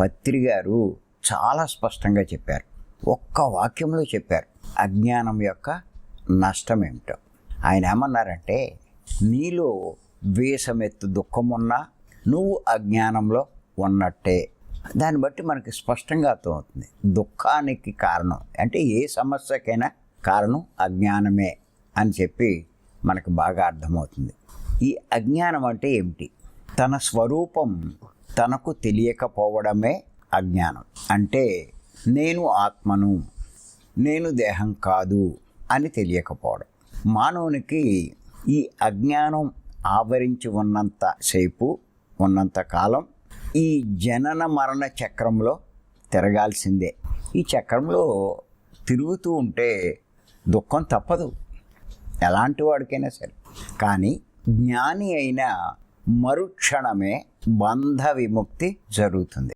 పత్రి గారు చాలా స్పష్టంగా చెప్పారు. ఒక్క వాక్యంలో చెప్పారు. అజ్ఞానం యొక్క నష్టం ఏమిటో. ఆయన ఏమన్నారంటే నీలో వేసమెత్తు దుఃఖం ఉన్నా నువ్వు అజ్ఞానంలో ఉన్నట్టే. దాన్ని బట్టి మనకి స్పష్టంగా అర్థమవుతుంది. దుఃఖానికి కారణం. అంటే ఏ సమస్యకైనా కారణం అజ్ఞానమే అని చెప్పి మనకు బాగా అర్థమవుతుంది. ఈ అజ్ఞానం అంటే ఏమిటి? తన స్వరూపం తనకు తెలియకపోవడమే అజ్ఞానం. అంటే నేను ఆత్మను నేను దేహం కాదు అని తెలియకపోవడం. మానవునికి ఈ అజ్ఞానం ఆవరించి ఉన్నంత సేపు ఉన్నంత కాలం ఈ జనన మరణ చక్రంలో తిరగాల్సిందే. ఈ చక్రంలో తిరుగుతూ ఉంటే దుఃఖం తప్పదు. ఎలాంటి వాడికైనా సరే. కానీ జ్ఞాని అయిన మరుక్షణమే బంధ విముక్తి జరుగుతుంది.